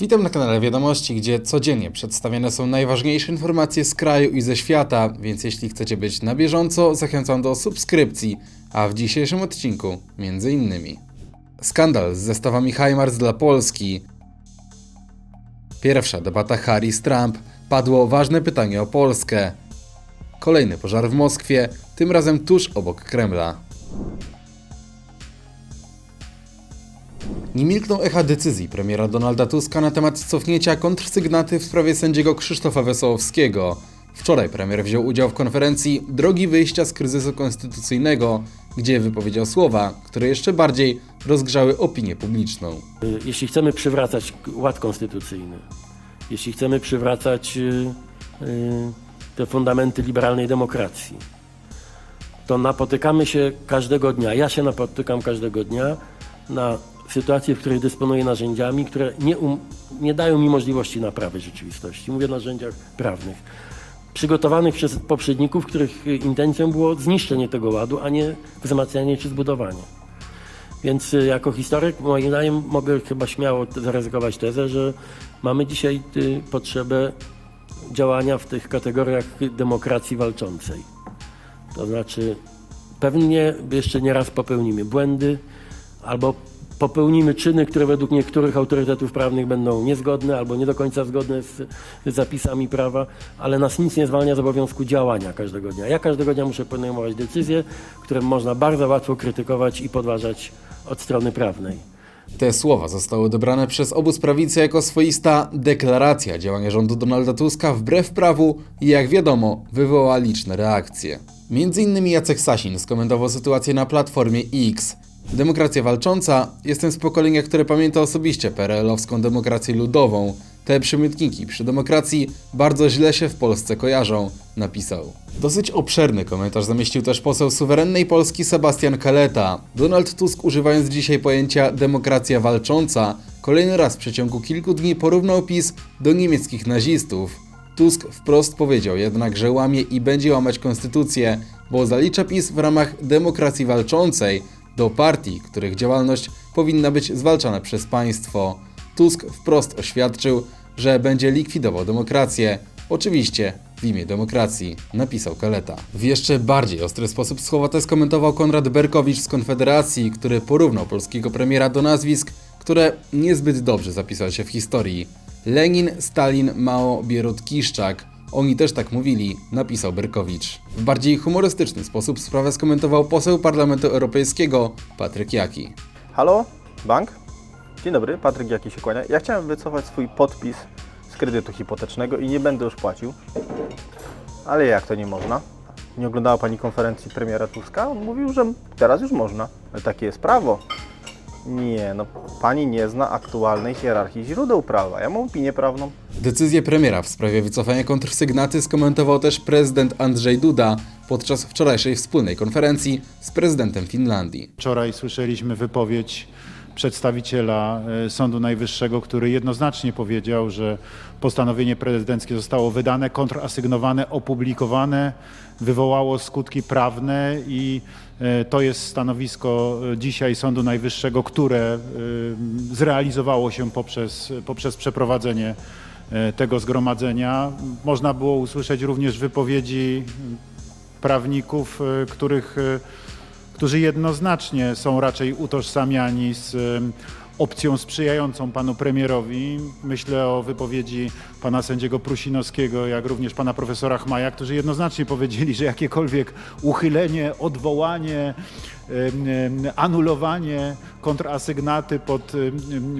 Witam na kanale Wiadomości, gdzie codziennie przedstawiane są najważniejsze informacje z kraju i ze świata, więc jeśli chcecie być na bieżąco, zachęcam do subskrypcji, a w dzisiejszym odcinku między innymi. Skandal z zestawami HIMARS dla Polski, pierwsza debata Harris-Trump, padło ważne pytanie o Polskę, kolejny pożar w Moskwie, tym razem tuż obok Kremla. Nie milkną echa decyzji premiera Donalda Tuska na temat cofnięcia kontrzygnaty w sprawie sędziego Krzysztofa Wesołowskiego. Wczoraj premier wziął udział w konferencji Drogi wyjścia z kryzysu konstytucyjnego, gdzie wypowiedział słowa, które jeszcze bardziej rozgrzały opinię publiczną. Jeśli chcemy przywracać ład konstytucyjny, jeśli chcemy przywracać y, y, te fundamenty liberalnej demokracji, to napotykamy się każdego dnia, ja się napotykam każdego dnia na sytuacje, w których dysponuję narzędziami, które nie, um, nie dają mi możliwości naprawy rzeczywistości. Mówię o narzędziach prawnych. Przygotowanych przez poprzedników, których y, intencją było zniszczenie tego ładu, a nie wzmacnianie czy zbudowanie. Więc y, jako historyk, moim zdaniem, mogę chyba śmiało zaryzykować tezę, że mamy dzisiaj y, potrzebę działania w tych kategoriach demokracji walczącej. To znaczy, pewnie jeszcze nie raz popełnimy błędy albo popełnimy czyny, które według niektórych autorytetów prawnych będą niezgodne albo nie do końca zgodne z zapisami prawa, ale nas nic nie zwalnia z obowiązku działania każdego dnia. Ja każdego dnia muszę podejmować decyzje, które można bardzo łatwo krytykować i podważać od strony prawnej. Te słowa zostały odebrane przez obóz prawicy jako swoista deklaracja działania rządu Donalda Tuska wbrew prawu i jak wiadomo wywołała liczne reakcje. Między innymi Jacek Sasin skomentował sytuację na platformie X. Demokracja walcząca jestem z pokolenia, które pamięta osobiście PRL-owską demokrację ludową. Te przymiotniki przy demokracji bardzo źle się w Polsce kojarzą, napisał. Dosyć obszerny komentarz zamieścił też poseł suwerennej Polski Sebastian Kaleta. Donald Tusk używając dzisiaj pojęcia demokracja walcząca, kolejny raz w przeciągu kilku dni porównał PiS do niemieckich nazistów. Tusk wprost powiedział jednak, że łamie i będzie łamać konstytucję, bo zalicza PiS w ramach demokracji walczącej do partii, których działalność powinna być zwalczana przez państwo. Tusk wprost oświadczył, że będzie likwidował demokrację. Oczywiście w imię demokracji, napisał Kaleta. W jeszcze bardziej ostry sposób słowa te skomentował Konrad Berkowicz z Konfederacji, który porównał polskiego premiera do nazwisk, które niezbyt dobrze zapisały się w historii. Lenin, Stalin, Mao, Bierut, Kiszczak. Oni też tak mówili, napisał Berkowicz. W bardziej humorystyczny sposób sprawę skomentował poseł Parlamentu Europejskiego Patryk Jaki. Halo, bank? Dzień dobry, Patryk Jaki się kłania. Ja chciałem wycofać swój podpis z kredytu hipotecznego i nie będę już płacił. Ale jak to nie można? Nie oglądała Pani konferencji premiera Tuska? On mówił, że teraz już można. Ale takie jest prawo. Nie, no Pani nie zna aktualnej hierarchii źródeł prawa. Ja mam opinię prawną. Decyzję premiera w sprawie wycofania kontrzygnaty skomentował też prezydent Andrzej Duda podczas wczorajszej wspólnej konferencji z prezydentem Finlandii. Wczoraj słyszeliśmy wypowiedź przedstawiciela e, Sądu Najwyższego, który jednoznacznie powiedział, że postanowienie prezydenckie zostało wydane, kontrasygnowane, opublikowane, wywołało skutki prawne i e, to jest stanowisko e, dzisiaj Sądu Najwyższego, które zrealizowało się poprzez, poprzez przeprowadzenie tego zgromadzenia. Można było usłyszeć również wypowiedzi prawników, których którzy jednoznacznie są raczej utożsamiani z opcją sprzyjającą panu premierowi. Myślę o wypowiedzi pana sędziego Prusinowskiego, jak również pana profesora Chmaja, którzy jednoznacznie powiedzieli, że jakiekolwiek uchylenie, odwołanie, anulowanie kontrasygnaty pod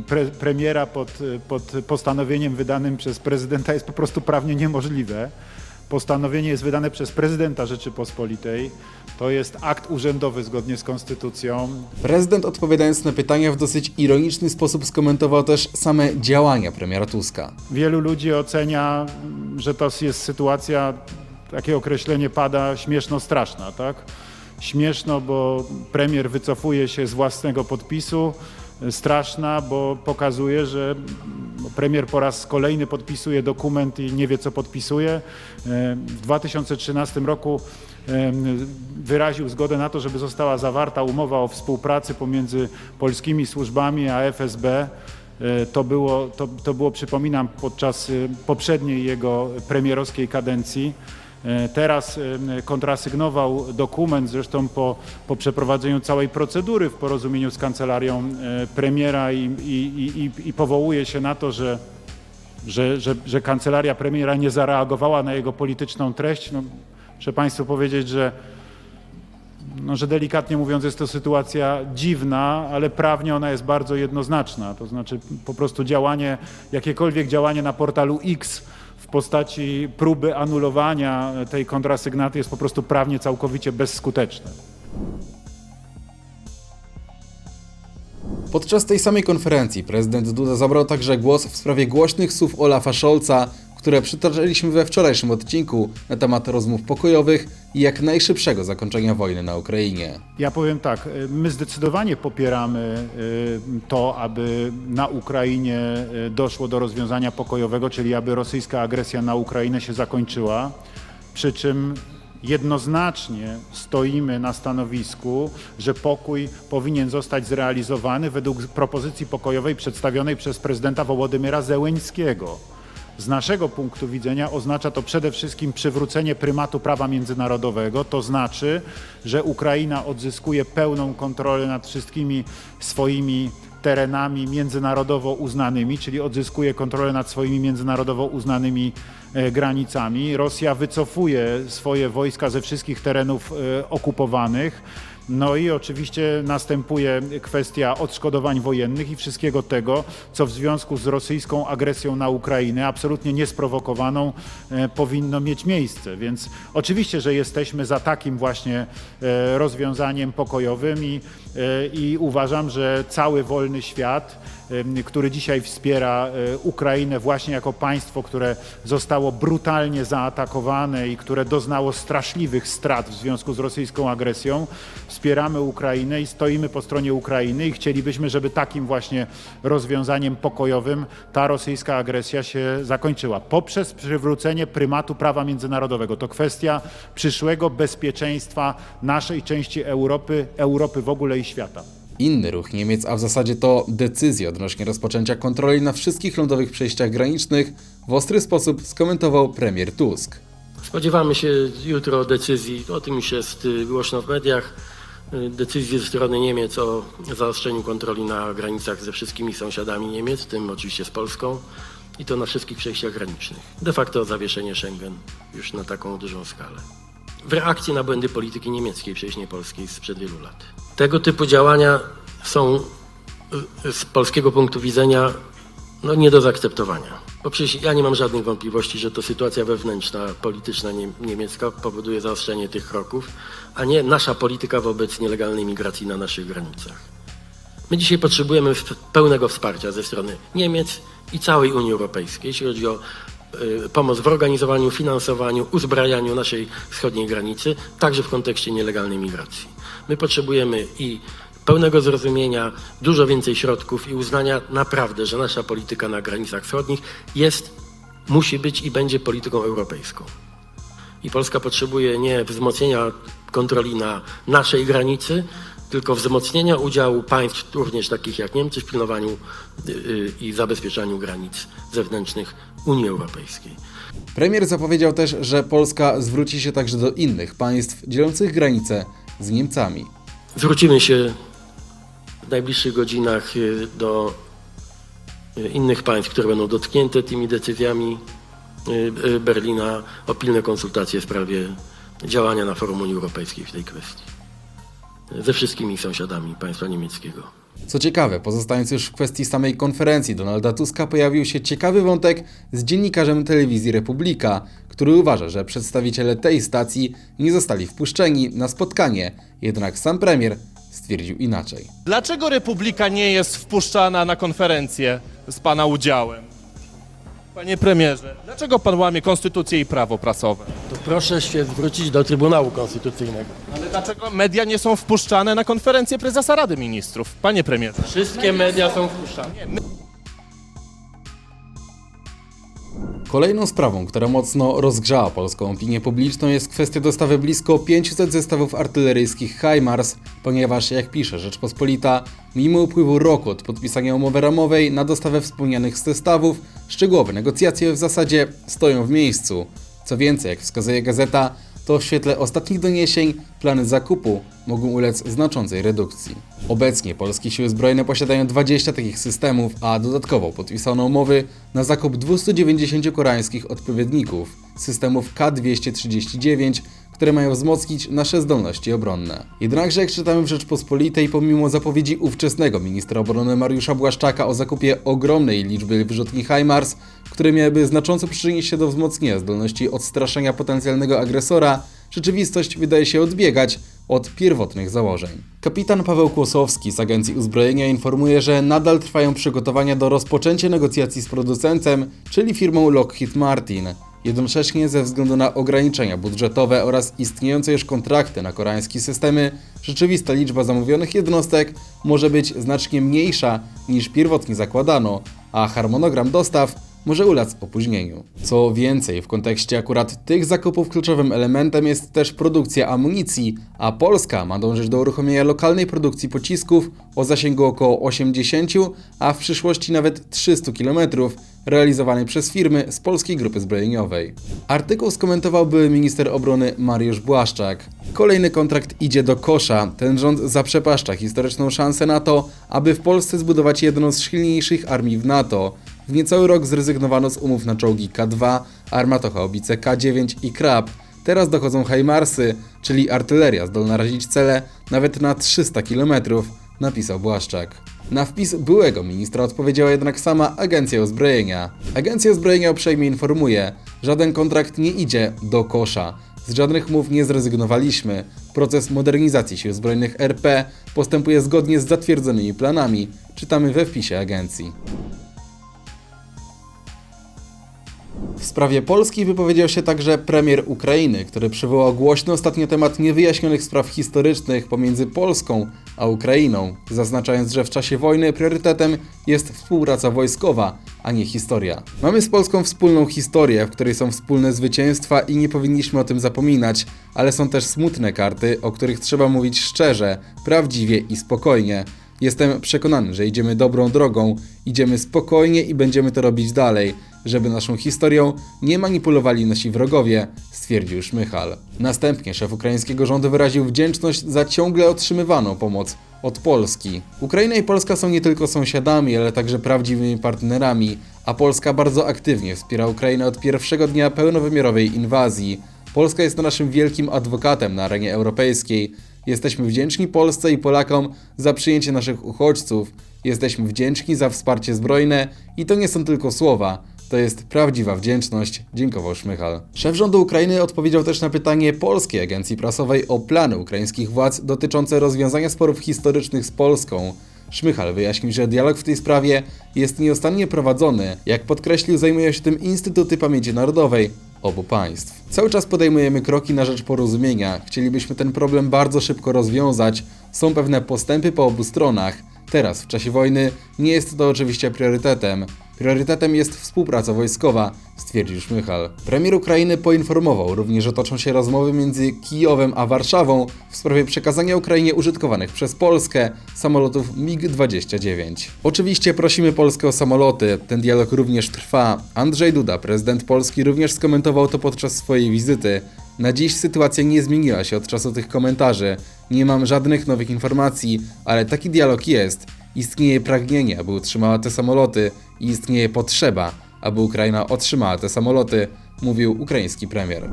pre, premiera pod, pod postanowieniem wydanym przez prezydenta jest po prostu prawnie niemożliwe. Postanowienie jest wydane przez prezydenta Rzeczypospolitej. To jest akt urzędowy zgodnie z konstytucją. Prezydent odpowiadając na pytania w dosyć ironiczny sposób skomentował też same działania premiera Tuska. Wielu ludzi ocenia, że to jest sytuacja, takie określenie pada, śmieszno-straszna, tak? Śmieszno, bo premier wycofuje się z własnego podpisu, straszna, bo pokazuje, że premier po raz kolejny podpisuje dokument i nie wie, co podpisuje. E, W 2013 roku e, wyraził zgodę na to, żeby została zawarta umowa o współpracy pomiędzy polskimi służbami a FSB. E, To było, to, to było, przypominam, podczas poprzedniej jego premierowskiej kadencji. E, Teraz e, kontrasygnował dokument, zresztą po, po przeprowadzeniu całej procedury w porozumieniu z kancelarią e, premiera i, i, i, i powołuje się na to, że, że, że, że kancelaria premiera nie zareagowała na jego polityczną treść. No, muszę Państwu powiedzieć, że no, że delikatnie mówiąc jest to sytuacja dziwna, ale prawnie ona jest bardzo jednoznaczna. To znaczy po prostu działanie, jakiekolwiek działanie na portalu X postaci próby anulowania tej kontrasygnaty jest po prostu prawnie całkowicie bezskuteczne. Podczas tej samej konferencji prezydent Duda zabrał także głos w sprawie głośnych słów Olafa Scholza, które przytaczaliśmy we wczorajszym odcinku na temat rozmów pokojowych i jak najszybszego zakończenia wojny na Ukrainie. Ja powiem tak, y, my zdecydowanie popieramy y, to, aby na Ukrainie y, doszło do rozwiązania pokojowego, czyli aby rosyjska agresja na Ukrainę się zakończyła. Przy czym jednoznacznie stoimy na stanowisku, że pokój powinien zostać zrealizowany według propozycji pokojowej przedstawionej przez prezydenta Wołodymyra Zełeńskiego. Z naszego punktu widzenia oznacza to przede wszystkim przywrócenie prymatu prawa międzynarodowego, to znaczy, że Ukraina odzyskuje pełną kontrolę nad wszystkimi swoimi terenami międzynarodowo uznanymi, czyli odzyskuje kontrolę nad swoimi międzynarodowo uznanymi e, granicami. Rosja wycofuje swoje wojska ze wszystkich terenów e, okupowanych. No i oczywiście następuje kwestia odszkodowań wojennych i wszystkiego tego, co w związku z rosyjską agresją na Ukrainę, absolutnie niesprowokowaną, e, powinno mieć miejsce. Więc oczywiście, że jesteśmy za takim właśnie e, rozwiązaniem pokojowym i, e, i uważam, że cały wolny świat, który dzisiaj wspiera e, Ukrainę właśnie jako państwo, które zostało brutalnie zaatakowane i które doznało straszliwych strat w związku z rosyjską agresją. Wspieramy Ukrainę i stoimy po stronie Ukrainy i chcielibyśmy, żeby takim właśnie rozwiązaniem pokojowym ta rosyjska agresja się zakończyła poprzez przywrócenie prymatu prawa międzynarodowego. To kwestia przyszłego bezpieczeństwa naszej części Europy, Europy w ogóle i świata. Inny ruch Niemiec, a w zasadzie to decyzja odnośnie rozpoczęcia kontroli na wszystkich lądowych przejściach granicznych, w ostry sposób skomentował premier Tusk. Spodziewamy się jutro decyzji, o tym już jest y, głośno w mediach, y, decyzji ze strony Niemiec o zaostrzeniu kontroli na granicach ze wszystkimi sąsiadami Niemiec, w tym oczywiście z Polską i to na wszystkich przejściach granicznych. De facto zawieszenie Schengen już na taką dużą skalę. W reakcji na błędy polityki niemieckiej, przecież nie polskiej, sprzed wielu lat. Tego typu działania są y, z polskiego punktu widzenia no, nie do zaakceptowania. Bo przecież ja nie mam żadnych wątpliwości, że to sytuacja wewnętrzna, polityczna nie, niemiecka powoduje zaostrzenie tych kroków, a nie nasza polityka wobec nielegalnej migracji na naszych granicach. My dzisiaj potrzebujemy pełnego wsparcia ze strony Niemiec i całej Unii Europejskiej, jeśli chodzi o pomoc w organizowaniu, finansowaniu, uzbrajaniu naszej wschodniej granicy, także w kontekście nielegalnej migracji. My potrzebujemy i pełnego zrozumienia, dużo więcej środków i uznania naprawdę, że nasza polityka na granicach wschodnich jest, musi być i będzie polityką europejską. I Polska potrzebuje nie wzmocnienia kontroli na naszej granicy, tylko wzmocnienia udziału państw, również takich jak Niemcy, w pilnowaniu y, y, i zabezpieczaniu granic zewnętrznych Unii Europejskiej. Premier zapowiedział też, że Polska zwróci się także do innych państw dzielących granice z Niemcami. Zwrócimy się w najbliższych godzinach y, do innych państw, które będą dotknięte tymi decyzjami Berlina o pilne konsultacje w sprawie działania na forum Unii Europejskiej w tej kwestii. Ze wszystkimi sąsiadami państwa niemieckiego. Co ciekawe, pozostając już w kwestii samej konferencji Donalda Tuska, pojawił się ciekawy wątek z dziennikarzem telewizji Republika, który uważa, że przedstawiciele tej stacji nie zostali wpuszczeni na spotkanie, jednak sam premier stwierdził inaczej. Dlaczego Republika nie jest wpuszczana na konferencję z Pana udziałem? Panie premierze, dlaczego Pan łamie konstytucję i prawo prasowe? To proszę się zwrócić do Trybunału Konstytucyjnego. Ale dlaczego media nie są wpuszczane na konferencję prezesa Rady Ministrów? Panie premierze. Wszystkie media są wpuszczane. Kolejną sprawą, która mocno rozgrzała polską opinię publiczną jest kwestia dostawy blisko 500 zestawów artyleryjskich HIMARS, ponieważ jak pisze Rzeczpospolita, mimo upływu roku od podpisania umowy ramowej na dostawę wspomnianych zestawów, szczegółowe negocjacje w zasadzie stoją w miejscu. Co więcej, jak wskazuje gazeta, to w świetle ostatnich doniesień plany zakupu mogą ulec znaczącej redukcji. Obecnie polskie siły zbrojne posiadają 20 takich systemów, a dodatkowo podpisano umowy na zakup 290 koreańskich odpowiedników systemów K-239, które mają wzmocnić nasze zdolności obronne. Jednakże, jak czytamy w Rzeczpospolitej, pomimo zapowiedzi ówczesnego ministra obrony Mariusza Błaszczaka o zakupie ogromnej liczby wyrzutni HIMARS, które miałyby znacząco przyczynić się do wzmocnienia zdolności odstraszenia potencjalnego agresora, rzeczywistość wydaje się odbiegać od pierwotnych założeń. Kapitan Paweł Kłosowski z Agencji Uzbrojenia informuje, że nadal trwają przygotowania do rozpoczęcia negocjacji z producentem, czyli firmą Lockheed Martin. Jednocześnie ze względu na ograniczenia budżetowe oraz istniejące już kontrakty na koreańskie systemy, rzeczywista liczba zamówionych jednostek może być znacznie mniejsza niż pierwotnie zakładano, a harmonogram dostaw może ulec opóźnieniu. Co więcej, w kontekście akurat tych zakupów kluczowym elementem jest też produkcja amunicji, a Polska ma dążyć do uruchomienia lokalnej produkcji pocisków o zasięgu około 80, a w przyszłości nawet 300 km, realizowanej przez firmy z Polskiej Grupy Zbrojeniowej. Artykuł skomentował były minister obrony Mariusz Błaszczak. Kolejny kontrakt idzie do kosza. Ten rząd zaprzepaszcza historyczną szansę na to, aby w Polsce zbudować jedną z silniejszych armii w NATO. W niecały rok zrezygnowano z umów na czołgi K2, armatochaubice K9 i Krab. Teraz dochodzą HIMARSy, czyli artyleria zdolna razić cele nawet na 300 km, napisał Błaszczak. Na wpis byłego ministra odpowiedziała jednak sama Agencja Uzbrojenia. Agencja Uzbrojenia uprzejmie informuje, żaden kontrakt nie idzie do kosza. Z żadnych mów nie zrezygnowaliśmy. Proces modernizacji sił zbrojnych RP postępuje zgodnie z zatwierdzonymi planami, czytamy we wpisie agencji. W sprawie Polski wypowiedział się także premier Ukrainy, który przywołał głośny ostatnio temat niewyjaśnionych spraw historycznych pomiędzy Polską a Ukrainą, zaznaczając, że w czasie wojny priorytetem jest współpraca wojskowa, a nie historia. Mamy z Polską wspólną historię, w której są wspólne zwycięstwa i nie powinniśmy o tym zapominać, ale są też smutne karty, o których trzeba mówić szczerze, prawdziwie i spokojnie. Jestem przekonany, że idziemy dobrą drogą, idziemy spokojnie i będziemy to robić dalej, żeby naszą historią nie manipulowali nasi wrogowie, stwierdził Szmychal. Następnie szef ukraińskiego rządu wyraził wdzięczność za ciągle otrzymywaną pomoc od Polski. Ukraina i Polska są nie tylko sąsiadami, ale także prawdziwymi partnerami, a Polska bardzo aktywnie wspiera Ukrainę od pierwszego dnia pełnowymiarowej inwazji. Polska jest naszym wielkim adwokatem na arenie europejskiej. Jesteśmy wdzięczni Polsce i Polakom za przyjęcie naszych uchodźców. Jesteśmy wdzięczni za wsparcie zbrojne i to nie są tylko słowa. To jest prawdziwa wdzięczność, dziękował Szmychal. Szef rządu Ukrainy odpowiedział też na pytanie polskiej agencji prasowej o plany ukraińskich władz dotyczące rozwiązania sporów historycznych z Polską. Szmychal wyjaśnił, że dialog w tej sprawie jest nieustannie prowadzony. Jak podkreślił, zajmują się tym Instytuty Pamięci Narodowej obu państw. Cały czas podejmujemy kroki na rzecz porozumienia. Chcielibyśmy ten problem bardzo szybko rozwiązać. Są pewne postępy po obu stronach. Teraz, w czasie wojny, nie jest to oczywiście priorytetem. Priorytetem jest współpraca wojskowa, stwierdził Szmychal. Premier Ukrainy poinformował również, że toczą się rozmowy między Kijowem a Warszawą w sprawie przekazania Ukrainie użytkowanych przez Polskę samolotów MiG-29. Oczywiście prosimy Polskę o samoloty, ten dialog również trwa. Andrzej Duda, prezydent Polski, również skomentował to podczas swojej wizyty. Na dziś sytuacja nie zmieniła się od czasu tych komentarzy. Nie mam żadnych nowych informacji, ale taki dialog jest. Istnieje pragnienie, aby utrzymała te samoloty i istnieje potrzeba, aby Ukraina otrzymała te samoloty, mówił ukraiński premier.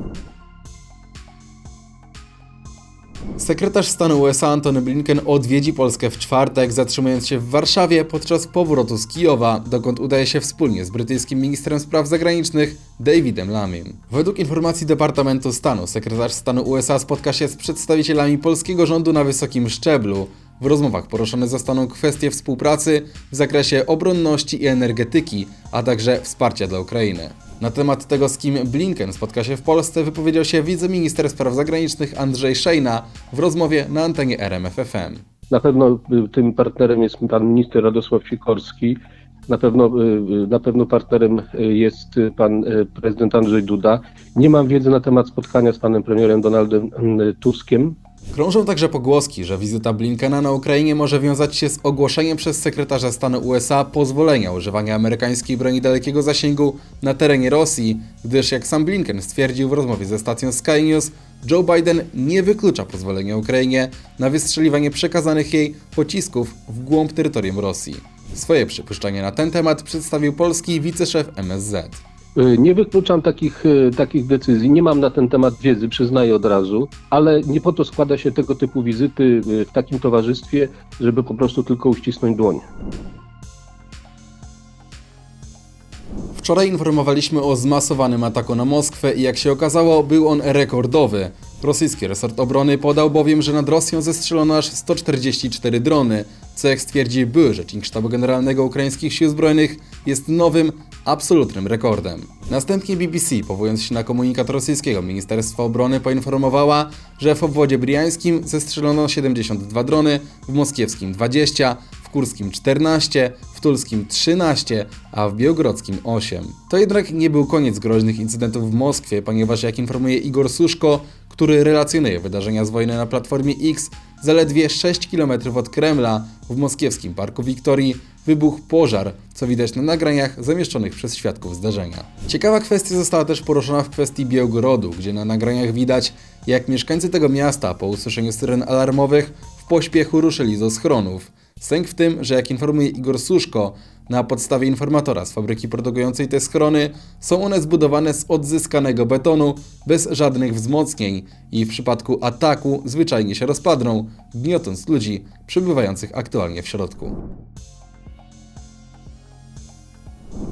Sekretarz stanu USA Antony Blinken odwiedzi Polskę w czwartek, zatrzymując się w Warszawie podczas powrotu z Kijowa, dokąd udaje się wspólnie z brytyjskim ministrem spraw zagranicznych Davidem Lamim. Według informacji Departamentu Stanu, sekretarz stanu USA spotka się z przedstawicielami polskiego rządu na wysokim szczeblu. W rozmowach poruszone zostaną kwestie współpracy w zakresie obronności i energetyki, a także wsparcia dla Ukrainy. Na temat tego, z kim Blinken spotka się w Polsce, wypowiedział się wiceminister spraw zagranicznych Andrzej Szejna w rozmowie na antenie RMFFM. Na pewno y, tym partnerem jest pan minister Radosław Sikorski Na pewno, y, y, na pewno partnerem jest pan prezydent Andrzej Duda. Nie mam wiedzy na temat spotkania z panem premierem Donaldem Tuskiem. Krążą także pogłoski, że wizyta Blinkena na Ukrainie może wiązać się z ogłoszeniem przez sekretarza stanu USA pozwolenia używania amerykańskiej broni dalekiego zasięgu na terenie Rosji, gdyż jak sam Blinken stwierdził w rozmowie ze stacją Sky News, Joe Biden nie wyklucza pozwolenia Ukrainie na wystrzeliwanie przekazanych jej pocisków w głąb terytorium Rosji. Swoje przypuszczenia na ten temat przedstawił polski wiceszef MSZ. Y, Nie wykluczam takich, y, takich decyzji, nie mam na ten temat wiedzy, przyznaję od razu, ale nie po to składa się tego typu wizyty y, w takim towarzystwie, żeby po prostu tylko uścisnąć dłoń. Wczoraj informowaliśmy o zmasowanym ataku na Moskwę i jak się okazało, był on rekordowy. Rosyjski resort obrony podał bowiem, że nad Rosją zestrzelono aż 144 drony, co jak stwierdził były rzecznik Sztabu Generalnego Ukraińskich Sił Zbrojnych, jest nowym, absolutnym rekordem. Następnie BBC, powołując się na komunikat rosyjskiego Ministerstwa Obrony, poinformowała, że w obwodzie briańskim zestrzelono 72 drony, w moskiewskim 20, w kurskim 14, w tulskim 13, a w białgrodzkim 8. To jednak nie był koniec groźnych incydentów w Moskwie, ponieważ jak informuje Igor Suszko, który relacjonuje wydarzenia z wojny na Platformie X, zaledwie 6 km od Kremla, w moskiewskim Parku Wiktorii, wybuchł pożar, co widać na nagraniach zamieszczonych przez świadków zdarzenia. Ciekawa kwestia została też poruszona w kwestii Białgorodu, gdzie na nagraniach widać, jak mieszkańcy tego miasta po usłyszeniu syren alarmowych w pośpiechu ruszyli do schronów. Sęk w tym, że jak informuje Igor Suszko, na podstawie informatora z fabryki produkującej te schrony są one zbudowane z odzyskanego betonu bez żadnych wzmocnień i w przypadku ataku zwyczajnie się rozpadną, gniotąc ludzi przebywających aktualnie w środku.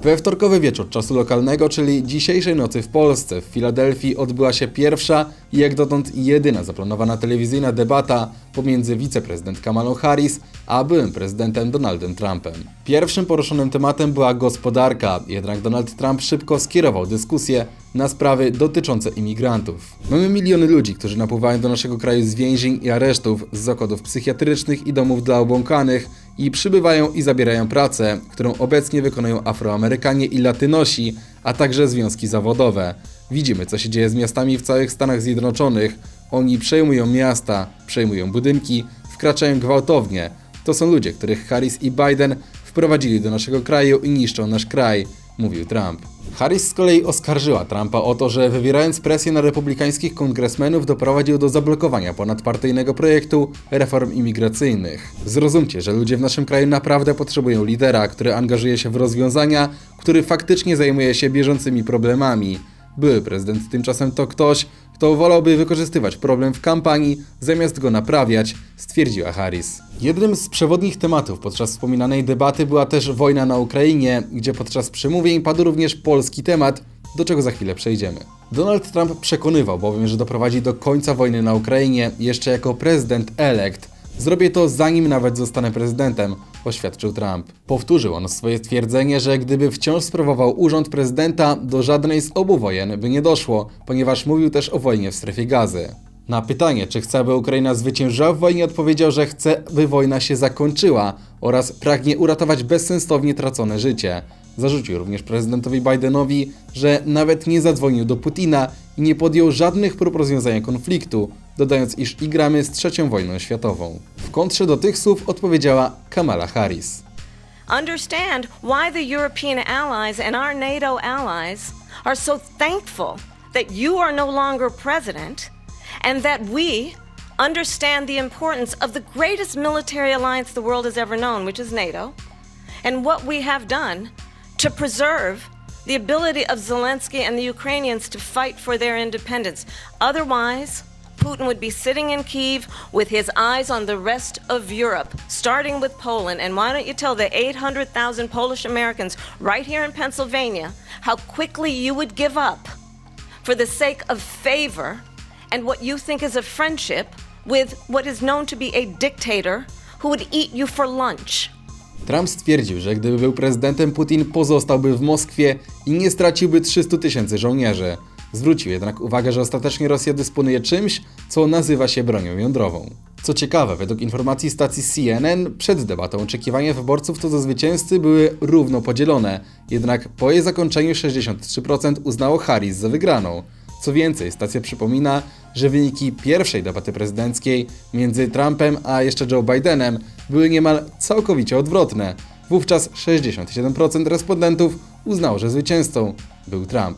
We wtorkowy wieczór czasu lokalnego, czyli dzisiejszej nocy w Polsce, w Filadelfii odbyła się pierwsza i jak dotąd jedyna zaplanowana telewizyjna debata pomiędzy wiceprezydent Kamalą Harris a byłym prezydentem Donaldem Trumpem. Pierwszym poruszonym tematem była gospodarka, jednak Donald Trump szybko skierował dyskusję na sprawy dotyczące imigrantów. Mamy miliony ludzi, którzy napływają do naszego kraju z więzień i aresztów, z zakładów psychiatrycznych i domów dla obłąkanych i przybywają i zabierają pracę, którą obecnie wykonują Afroamerykanie i Latynosi, a także związki zawodowe. Widzimy, co się dzieje z miastami w całych Stanach Zjednoczonych. Oni przejmują miasta, przejmują budynki, wkraczają gwałtownie. To są ludzie, których Harris i Biden wprowadzili do naszego kraju i niszczą nasz kraj, mówił Trump. Harris z kolei oskarżyła Trumpa o to, że wywierając presję na republikańskich kongresmenów doprowadził do zablokowania ponadpartyjnego projektu reform imigracyjnych. Zrozumcie, że ludzie w naszym kraju naprawdę potrzebują lidera, który angażuje się w rozwiązania, który faktycznie zajmuje się bieżącymi problemami. Były prezydent tymczasem to ktoś, kto wolałby wykorzystywać problem w kampanii, zamiast go naprawiać, stwierdziła Harris. Jednym z przewodnich tematów podczas wspominanej debaty była też wojna na Ukrainie, gdzie podczas przemówień padł również polski temat, do czego za chwilę przejdziemy. Donald Trump przekonywał bowiem, że doprowadzi do końca wojny na Ukrainie jeszcze jako prezydent elekt. Zrobię to zanim nawet zostanę prezydentem, oświadczył Trump. Powtórzył on swoje twierdzenie, że gdyby wciąż sprawował urząd prezydenta, do żadnej z obu wojen by nie doszło, ponieważ mówił też o wojnie w strefie gazy. Na pytanie, czy chce, aby Ukraina zwyciężyła w wojnie, odpowiedział, że chce, by wojna się zakończyła oraz pragnie uratować bezsensownie tracone życie. Zarzucił również prezydentowi Bidenowi, że nawet nie zadzwonił do Putina i nie podjął żadnych prób rozwiązania konfliktu, dodając, iż igramy z trzecią wojną światową. W kontrze do tych słów odpowiedziała Kamala Harris. understand why the European allies and our NATO allies are so thankful that you are no longer president and that we understand the importance of the greatest military alliance the world has ever known, which is NATO, and what we have done to preserve the ability of Zelensky and the Ukrainians to fight for their independence. Otherwise, Putin would be sitting in Kiev with his eyes on the rest of Europe, starting with Poland. And why don't you tell the 800,000 Polish Americans right here in Pennsylvania how quickly you would give up for the sake of favor and what you think is a friendship with what is known to be a dictator who would eat you for lunch? Trump stwierdził, że gdyby był prezydentem, Putin pozostałby w Moskwie i nie straciłby 300 tysięcy żołnierzy. Zwrócił jednak uwagę, że ostatecznie Rosja dysponuje czymś, co nazywa się bronią jądrową. Co ciekawe, według informacji stacji CNN, przed debatą oczekiwania wyborców co do zwycięzcy były równo podzielone, jednak po jej zakończeniu 63% uznało Harris za wygraną. Co więcej, stacja przypomina, że wyniki pierwszej debaty prezydenckiej między Trumpem a jeszcze Joe Bidenem były niemal całkowicie odwrotne. Wówczas 67% respondentów uznało, że zwycięzcą był Trump.